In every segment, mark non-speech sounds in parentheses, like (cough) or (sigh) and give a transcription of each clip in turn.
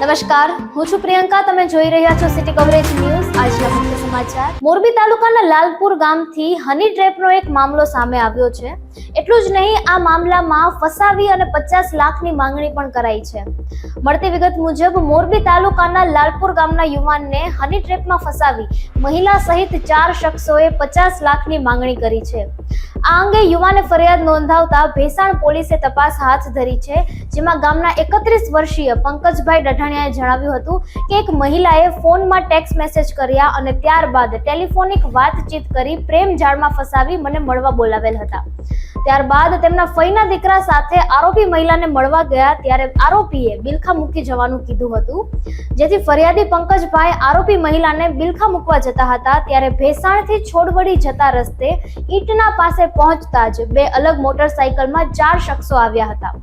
નમસ્કાર, હું છું પ્રિયંકા, તમે જોઈ રહ્યા છો સિટી કવરેજ ન્યૂઝ આજના મુખ્ય સમાચાર. મોરબી તાલુકાના લાલપુર ગામથી હની ટ્રેપનો એક મામલો સામે આવ્યો છે. એટલું જ નહીં, આ મામલામાં ફસાવી અને પચાસ લાખની માંગણી પણ કરાઈ છે. મળતી વિગત મુજબ, મોરબી તાલુકાના લાલપુર ગામના યુવાનને હની ટ્રેપમાં ફસાવી મહિલા સહિત ચાર શખ્સોએ પચાસ લાખની માંગણી કરી છે. આ અંગે યુવાને ફરિયાદ નોંધાવતા ભેસાણ પોલીસે તપાસ હાથ ધરી છે, જેમાં ગામના એકત્રીસ વર્ષીય પંકજભાઈ ડઢાણિયાએ જણાવ્યું હતું કે એક મહિલાએ ફોનમાં ટેક્સ મેસેજ કર્યા અને ત્યારબાદ ટેલિફોનિક વાતચીત કરી પ્રેમ જાળમાં ફસાવી મને મળવા બોલાવેલ હતા. ત્યારબાદ તેમના ફઈના દીકરા સાથે આરોપી મહિલાને મળવા ગયા ત્યારે આરોપીએ બિલખા મૂકી જવાનું કીધું હતું. જેથી ફરિયાદી પંકજભાઈ આરોપી મહિલાને બિલખા મૂકવા જતા હતા ત્યારે ભેસાણથી છોડવડી જતા રસ્તે ઈટના પાસે પહોંચતા જ બે અલગ મોટરસાયકલમાં ચાર શખ્સો આવ્યા હતા.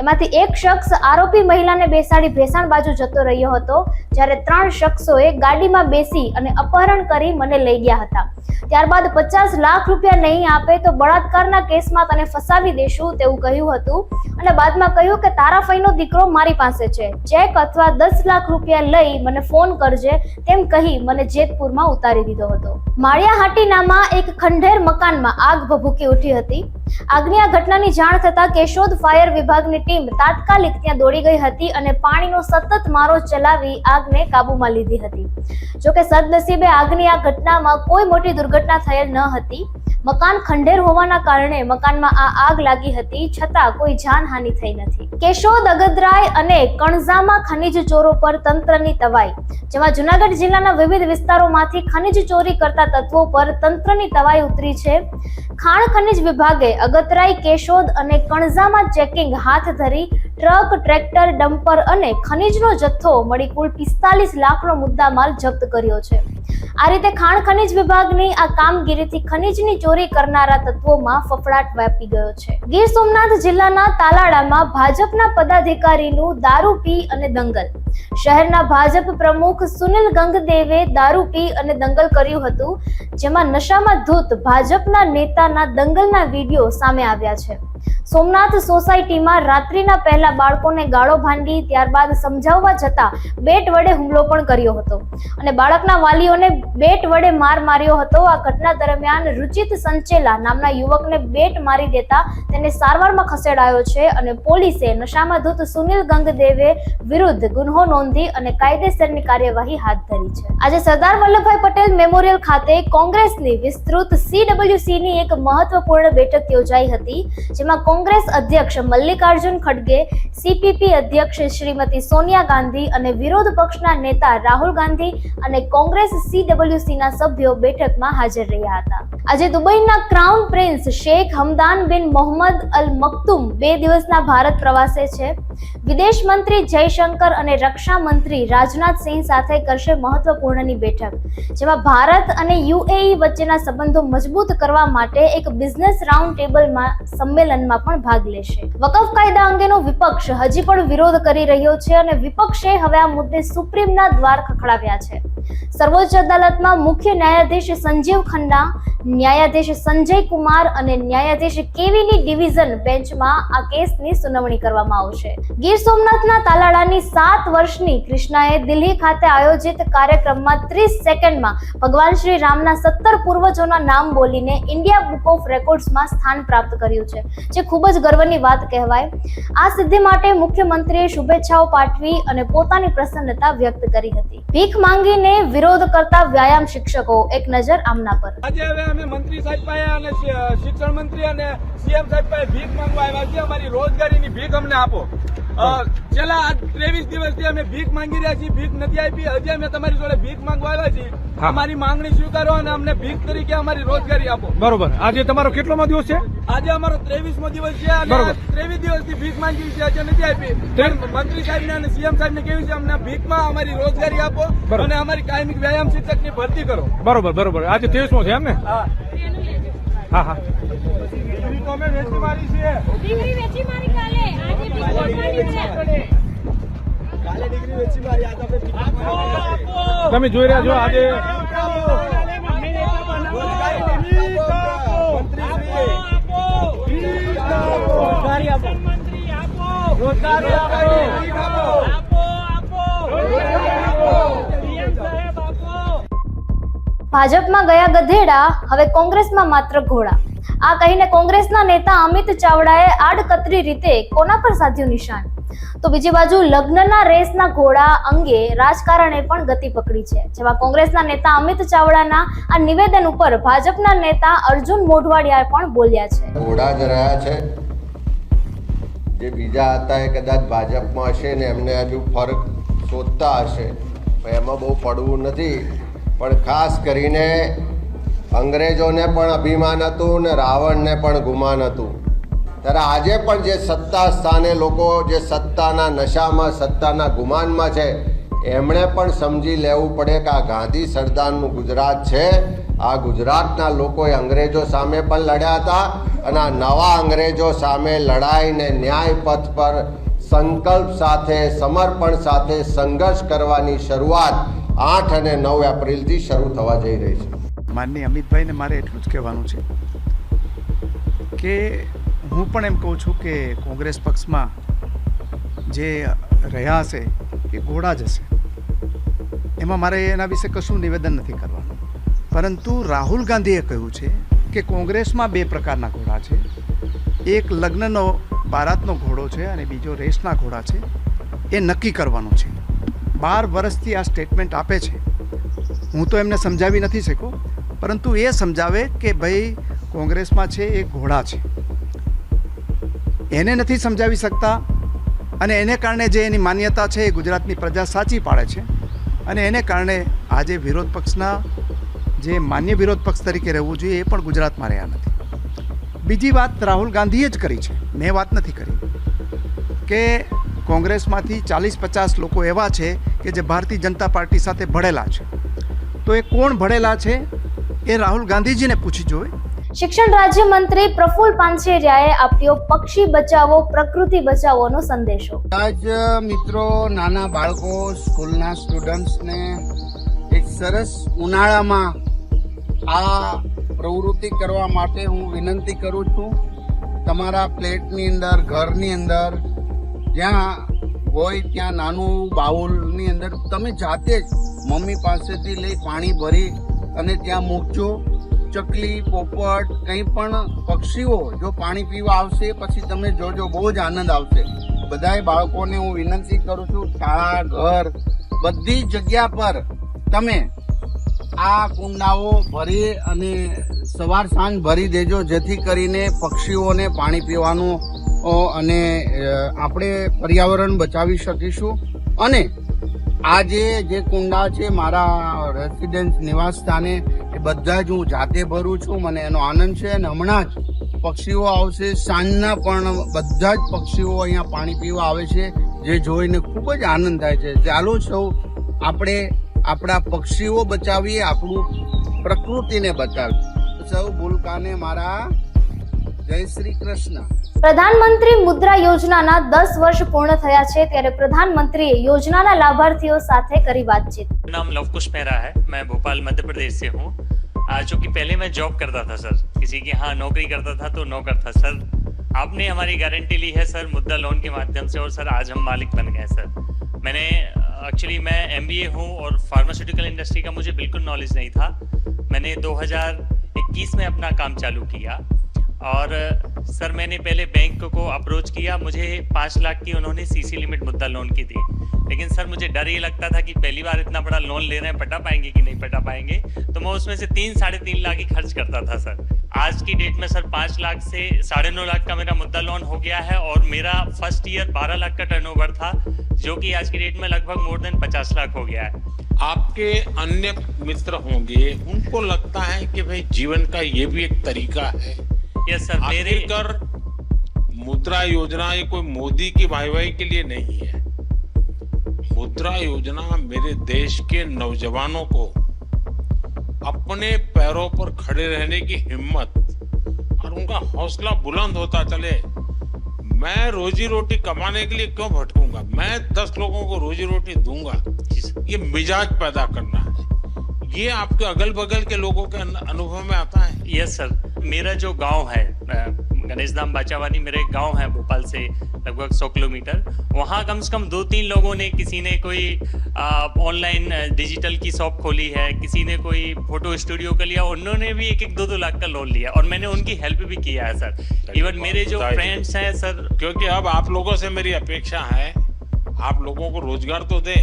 એમાંથી એક શખ્સ આરોપી મહિલાને બેસાડી ભેસાણ બાજુ જતો રહ્યો હતો, જ્યારે ત્રણ શખ્સોએ ગાડીમાં બેસી અને અપહરણ કરી મને લઈ ગયા હતા. ત્યારબાદ પચાસ લાખ રૂપિયા નહીં આપે તો બળાત્કારના કેસમાં તને ફસાવી દેશું તેવું કહ્યું હતું. અને બાદમાં કહ્યું કે, તારા ફઈનો દીકરો મારી પાસે છે. ચેક અથવા દસ લાખ રૂપિયા લઈ મને ફોન કરજે. તેમ કહી મને જેતપુરમાં ઉતારી દીધો હતો. માળિયા હાટીનામાં એક ખંડેર મકાનમાં આગ ભભૂકી ઉઠી હતી. આગની આ ઘટનાની જાણ થતાં કેશોદ ફાયર વિભાગની ટીમ તાત્કાલિક ત્યાં દોડી ગઈ હતી અને પાણીનો સતત મારો ચલાવી આગને કાબૂમાં લીધી હતી. જોકે સદનસીબે આગની આ ઘટનામાં કોઈ મોટી દુર્ઘટના થયેલ ન હતી. મકાન ખંડેર હોવાના કારણે મકાનમાં આ આગ લાગી હતી, છતાં કોઈ જાનહાનિ થઈ નથી. કેશોદ, અગદરાય અને કણઝામાં ખનિજ ચોરો પર તંત્રની તવાઈ. જેમાં જુનાગઢ જિલ્લાના વિવિધ વિસ્તારોમાંથી ખનિજ ચોરી કરતા તત્વો પર તંત્રની તવાઈ ઉતરી છે. ખાણ ખનિજ વિભાગે અગતરાય કેશોદ અને કણઝામાં ચેકિંગ હાથ ધરી ટ્રક, ટ્રેક્ટર, ડમ્પર અને ખનિજનો જથ્થો મળી કુલ પિસ્તાલીસ લાખનો મુદ્દામાલ જપ્ત કર્યો છે. આ રીતે ખાણ ખનિજ વિભાગની આ કામગીરીથી ખનિજની ચોરી કરનારા તત્વોમાં ફફડાટ વ્યાપી ગયો છે. ગીર સોમનાથ જિલ્લાના તાલાડામાં ભાજપના પદાધિકારીનું દારૂ પી અને દંગલ. શહેરના ભાજપ પ્રમુખ સુનિલ ગંગદેવે દારૂ પી અને દંગલ કર્યું હતું, જેમાં નશામાં ધૂત ભાજપના નેતાના દંગલના વીડિયો સામે આવ્યા છે. સોમનાથ સોસાયટીમાં રાત્રિના પહેલા બાળકોને ગાળો ભાંડી ત્યારબાદ સમજાવવા જતા બેટ વડે હુમલો પણ કર્યો હતો. અને બાળકના વાલીઓને બેટ વડે માર માર્યો હતો. આ ઘટના દરમિયાન રુચિત સંચેલા નામના યુવકને બેટ મારી દેતા તેને સારવારમાં ખસેડાયો છે અને પોલીસે નશામાં ધૂત સુનિલ ગંગદેવે વિરુદ્ધ ગુન્હો નોંધી અને કાયદેસરની કાર્યવાહી હાથ ધરી છે. આજે સરદાર વલ્લભભાઈ પટેલ મેમોરિયલ ખાતે કોંગ્રેસની વિસ્તૃત સીડબ્લ્યુસીની એક મહત્વપૂર્ણ બેઠક યોજાઈ હતી, જેમાં કોંગ્રેસ અધ્યક્ષ મલ્લિકાર્જુન ખડગે સીપીપી અધ્યક્ષ શ્રીમતી સોનિયા ગાંધી અને વિરોધ પક્ષના નેતા રાહુલ ગાંધી અને કોંગ્રેસ સીડબ્લ્યુસીના સભ્યો બેઠકમાં હાજર રહ્યા હતા. આજે દુબઈના crown prince Sheikh Hamdan bin Mohammed Al મક્તુમ બે દિવસના ભારત પ્રવાસે છે. વિદેશ મંત્રી જયશંકર અને રક્ષા મંત્રી રાજનાથ સિંહ સાથે કરશે મહત્વપૂર્ણની બેઠક, જેમાં ભારત અને યુએઈ વચ્ચેના સંબંધો મજબૂત કરવા માટે એક બિઝનેસ રાઉન્ડ ટેબલમાં સંમેલનમાં પણ ભાગ લેશે. વકફ કાયદા અંગેનો વિપક્ષ હજી પણ વિરોધ કરી રહ્યો છે અને વિપક્ષે હવે આ મુદ્દે સુપ્રીમના દ્વાર ખખડાવ્યા છે. સર્વોચ્ચ અદાલતમાં મુખ્ય ન્યાયાધીશ સંજીવ ખન્ના ન્યાયાધીશ સંજય કુમાર અને ન્યાયાધીશ કેવીની ડિવિઝન બેન્ચમાં આ કેસની સુનાવણી કરવામાં આવશે? ગીર સોમનાથના તાલાળાની સાત વર્ષની કૃષ્ણાએ દિલ્હી ખાતે આયોજિત કાર્યક્રમમાં ત્રીસ સેકન્ડમાં ભગવાન શ્રી રામના સત્તર પૂર્વજોના નામ બોલીને ઇન્ડિયા બુક ઓફ રેકોર્ડ્સમાં સ્થાન પ્રાપ્ત કર્યું છે, જે ખૂબ જ ગર્વની વાત કહેવાય. આ સિદ્ધિ માટે મુખ્યમંત્રીએ શુભેચ્છાઓ પાઠવી અને પોતાની પ્રસન્નતા વ્યક્ત કરી હતી. ભીખ માંગીને વિરોધ કરતા વ્યાયામ શિક્ષકો, એક નજર આમના પર. અમે, મંત્રી સાહેબ પાસે અને શિક્ષણ મંત્રી અને સીએમ સાહેબ પાસે ભીખ માંગવા આવ્યા છીએ. અમારી રોજગારીની ભીખ અમને આપો. છેલ્લા ત્રેવીસ દિવસથી અમે ભીખ માંગી રહ્યા છીએ ભીખ નથી આપી. હજી અમે તમારી જોડે ભીખ માંગવા આવ્યા છીએ. અમારી માંગણી સ્વીકારો અને અમને ભીખ તરીકે અમારી રોજગારી આપો. બરોબર. આજે તમારો કેટલો દિવસ છે? આજે અમારો ત્રેવીસમો દિવસ છે અને બરોબર. ત્રેવીસ દિવસથી ભીખ માંગી છે હજી નથી આપી. મંત્રી સાહેબને અને સીએમ સાહેબને કેવી છે? અમને ભીખમાં અમારી રોજગારી આપો અને અમારી કાયમિક વ્યાયામ શિક્ષકની ભરતી કરો. બરોબર બરોબર. આજે ત્રેવીસમો છે એમ ને? હા. હા હા. તમે જોઈ રહ્યા છો આજે ભાજપમાં ગયા ગધેડા, હવે કોંગ્રેસમાં માત્ર ઘોડા. આ કહીને કોંગ્રેસના નેતા અમિત ચાવડાએ આડકતરી રીતે કોના પર સાધ્યું નિશાન? તો બીજી બાજુ લગ્નના રેસના ઘોડા અંગે રાજકારણે પણ ગતિ પકડી છે. જેમાં કોંગ્રેસના નેતા અમિત ચાવડાના આ નિવેદન ઉપર ભાજપના નેતા અર્જુન મોઢવાડિયા પણ બોલ્યા છે. ઘોડા જ રહ્યા છે. જે બીજા હતા એ કદાચ ભાજપમાં હશે ને એમને હજુ ફરક શોધતા હશે. એમાં બહુ પડવું નથી. પણ ખાસ કરીને અંગ્રેજોને પણ અભિમાન હતું ને રાવણને પણ ગુમાન હતું. ત્યારે આજે પણ જે સત્તા સ્થાને લોકો જે સત્તાના નશામાં, સત્તાના ગુમાનમાં છે, એમણે પણ સમજી લેવું પડે કે આ ગાંધી સરદારનું ગુજરાત છે. આ ગુજરાતના લોકોએ અંગ્રેજો સામે પણ લડ્યા હતા અને આ નવા અંગ્રેજો સામે લડાઈને ન્યાય પથ પર સંકલ્પ સાથે, સમર્પણ સાથે સંઘર્ષ કરવાની શરૂઆત આઠ અને નવ એપ્રિલથી શરૂ થવા જઈ રહી છે. માનની અમિતભાઈને મારે એટલું જ કહેવાનું છે કે હું પણ એમ કહું છું કે કોંગ્રેસ પક્ષમાં જે રહ્યા હશે એ ઘોડા જ હશે. એમાં મારે એના વિશે કશું નિવેદન નથી કરવાનું. પરંતુ રાહુલ ગાંધીએ કહ્યું છે કે કોંગ્રેસમાં બે પ્રકારના ઘોડા છે. એક લગ્નનો, બારાતનો ઘોડો છે અને બીજો રેસના ઘોડા છે. એ નક્કી કરવાનું છે. બાર વર્ષથી આ સ્ટેટમેન્ટ આપે છે. હું તો એમને સમજાવી નથી શક્યો. પરંતુ એ સમજાવે કે ભાઈ કોંગ્રેસમાં છે એ ઘોડા છે. એને નથી સમજાવી શકતા અને એને કારણે જે એની માન્યતા છે એ ગુજરાતની પ્રજા સાચી પાડે છે અને એને કારણે આજે વિરોધ પક્ષના જે માન્ય વિરોધ પક્ષ તરીકે રહેવું જોઈએ એ પણ ગુજરાતમાં રહ્યા નથી. બીજી વાત રાહુલ ગાંધીએ જ કરી છે. મેં વાત નથી કરી. કે કોંગ્રેસમાંથી ચાલીસ પચાસ લોકો એવા છે કે જે ભારતીય જનતા પાર્ટી સાથે ભળેલા છે. તો એ કોણ ભળેલા છે એ રાહુલ ગાંધીજીને પૂછી જોવે. શિક્ષણ રાજ્યમંત્રી પ્રફુલ પાનસેરિયાએ આપ્યો પક્ષી બચાવો, પ્રકૃતિ બચાવોનો સંદેશો. આજ મિત્રો, નાના બાળકો, સ્કૂલના સ્ટુડન્ટ્સને એક સરસ ઉનાળામાં આ પ્રવૃત્તિ કરવા માટે હું વિનંતી કરું છું. તમારા પ્લેટની અંદર, ઘરની અંદર, જ્યાં હોય ત્યાં નાનું બાઉલની અંદર તમે જાતે જ મમ્મી પાસેથી લઈ પાણી ભરી અને ત્યાં મૂકજો. ચકલી, પોપટ કંઈ પણ પક્ષીઓ જો પાણી પીવા આવશે, પછી તમે જોજો, બહુ જ આનંદ આવશે. બધાય બાળકોને હું વિનંતી કરું છું, શાળા, ઘર, બધી જગ્યા પર તમે આ કુંડાઓ ભરી અને સવાર સાંજ ભરી દેજો, જેથી કરીને પક્ષીઓને પાણી પીવાનું અને આપણે પર્યાવરણ બચાવી શકીશું. અને આ જે જે કુંડા છે, મારા રેસિડેન્સ નિવાસ સ્થાને, એ બધા જ હું જાતે ભરું છું. મને એનો આનંદ છે અને હમણાં જ પક્ષીઓ આવશે. સાંજના પણ બધા જ પક્ષીઓ અહીંયા પાણી પીવા આવે છે, જે જોઈને ખૂબ જ આનંદ થાય છે. ચાલો સૌ આપણે આપણા પક્ષીઓ બચાવીએ, આપણું પ્રકૃતિને બચાવીએ. સૌ ભૂલકાને મારા જય શ્રી કૃષ્ણ પ્રધાનમંત્રી મુદ્રા યોજનાના દસ વર્ષ પૂર્ણ થયા છે ત્યારે પ્રધાનમંત્રીએ યોજનાના લાભાર્થીઓ સાથે કરી વાતચીત नाम लवकुश मेहरा है मैं भोपाल मध्य प्रदेश से हूँ आ, चूंकि पहले मैं जॉब करता था सर किसी के यहाँ नौकरी करता था तो नौकर था सर आपने हमारी गारंटी ली है सर मुद्दा लोन के माध्यम से और सर आज हम मालिक बन गए सर मैंने एक्चुअली मैं एम हूँ और फार्मास्यूटिकल इंडस्ट्री का मुझे बिल्कुल नॉलेज नहीं था मैंने 2021 में अपना काम चालू किया और, सर, मैंने पहले बैंक को अप्रोच किया। मुझे पाँच लाख की उन्होंने सीसी लिमिट मुद्दा लोन की दी। लेकिन, सर, मुझे डर ये लगता था कि पहली बार इतना बड़ा लोन ले रहे हैं, पटा पाएँगे कि नहीं पटा पाएँगे? तो मैं उसमें से तीन, साढ़े तीन लाख ही खर्च करता था, सर। आज की डेट में, सर, पाँच लाख से साढ़े नौ लाख का मेरा मुद्दा लोन हो गया है और मेरा फ़र्स्ट ईयर बारह लाख का टर्नओवर था, जो कि आज की डेट में लगभग मोर देन पचास लाख हो गया है। आपके अन्य मित्र होंगे, उनको लगता है कि भाई जीवन का ये भी एक तरीका है यस सर मेरे आखिरकार मुद्रा योजना ये कोई मोदी की वाई के लिए नहीं है। मुद्रा योजना मेरे देश के नौजवानों को अपने पैरों पर खड़े रहने की हिम्मत और उनका हौसला बुलंद होता चले मैं रोजी रोटी कमाने के लिए क्यों भटकूँगा? मैं दस लोगों को रोजी रोटी दूँगा। ये मिजाज पैदा करना है। ये आपके अगल बगल के लोगों के अनुभव में आता है? यस सर मेरा जो गाँव है गणेश धाम बाचावानी मेरे गाँव है भोपाल से लगभग सौ किलोमीटर वहाँ कम से कम दो तीन लोगों ने किसी ने कोई ऑनलाइन डिजिटल की शॉप खोली है किसी ने कोई फ़ोटो स्टूडियो का लिया उन्होंने भी एक एक दो दो लाख का लोन लिया और मैंने उनकी हेल्प भी किया है सर इवन मेरे जो फ्रेंड्स हैं सर क्योंकि अब आप लोगों से मेरी अपेक्षा है आप लोगों को रोज़गार तो दे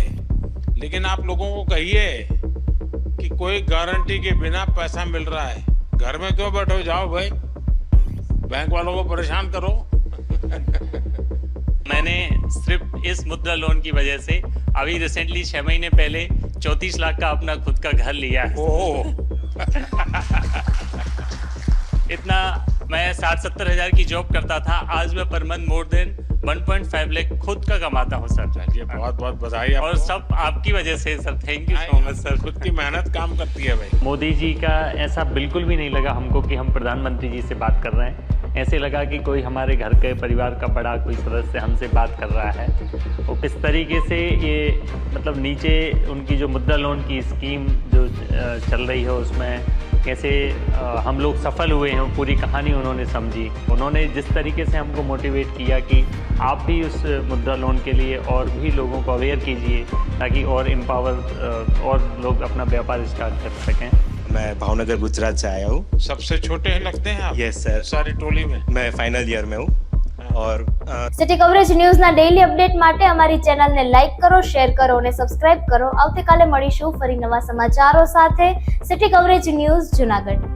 लेकिन आप लोगों को कहिए कि कोई गारंटी के बिना पैसा मिल रहा है। घर में क्यों बैठो? जाओ भाई। बैंक वालों को परेशान करो। (laughs) मैंने सिर्फ़ इस मुद्रा लोन की वजह से अभी रिसेंटली छह महीने पहले चौंतीस लाख का अपना खुद का घर लिया है। ओह। (laughs) इतना मैं साठ सत्तर हज़ार की जॉब करता था। आज मैं per month more than 1.5 lakh खुद का कमाता हूँ सर। चलिए बहुत बहुत बधाई और सब आपकी वजह से sir. Thank you so much sir खुद की मेहनत काम करती है भाई। मोदी जी का ऐसा बिल्कुल भी नहीं लगा हमको कि हम प्रधानमंत्री जी से बात कर रहे हैं। ऐसे लगा कि कोई हमारे घर के परिवार का बड़ा कोई सदस्य हमसे बात कर रहा है। वो किस तरीके से ये मतलब नीचे उनकी जो मुद्रा लोन की स्कीम जो चल रही है उसमें कैसे हम लोग सफल हुए हैं पूरी कहानी उन्होंने समझी। उन्होंने जिस तरीके से हमको मोटिवेट किया कि आप भी उस मुद्रा लोन के लिए और भी लोगों को अवेयर कीजिए ताकि और एम्पावर और लोग अपना व्यापार स्टार्ट कर सकें। मैं भावनगर गुजरात से आया हूँ। सबसे छोटे हैं लगते हैं आप? यस सर सारी टोली में? मैं फाइनल ईयर में हूँ। और સિટી કવરેજ ન્યૂઝના ડેઈલી અપડેટ માટે અમારી ચેનલને લાઈક કરો શેર કરો અને સબસ્ક્રાઇબ કરો. આવતીકાલે મળીશું ફરી નવા સમાચારો સાથે. City coverage news Junagadh.